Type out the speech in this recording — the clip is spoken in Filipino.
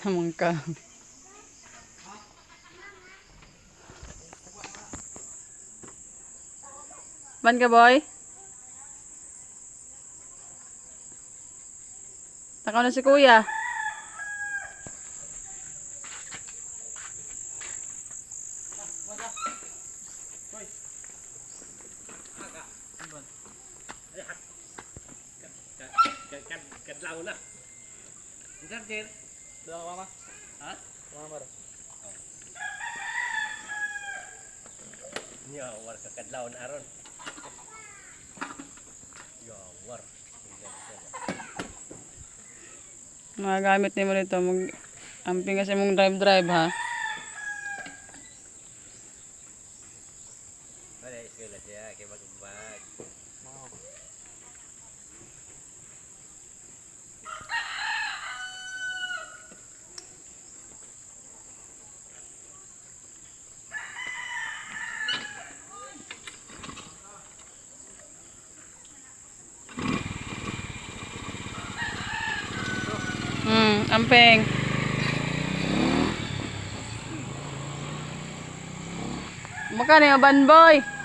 Hamang ka. Ban ka boy? Takaw na si kuya. Wala. Kadlaw na. Sir, sir. Dala ka mama? Ha? Mama ro. Nya, war ka kadlaw na aron. Ya, war. Mga gamit ni mo nito. Mag amping kasi mong drive-drive ha. Wala eskwela siya, kay magbag. Mama. Amping. Maka na yung ban boy.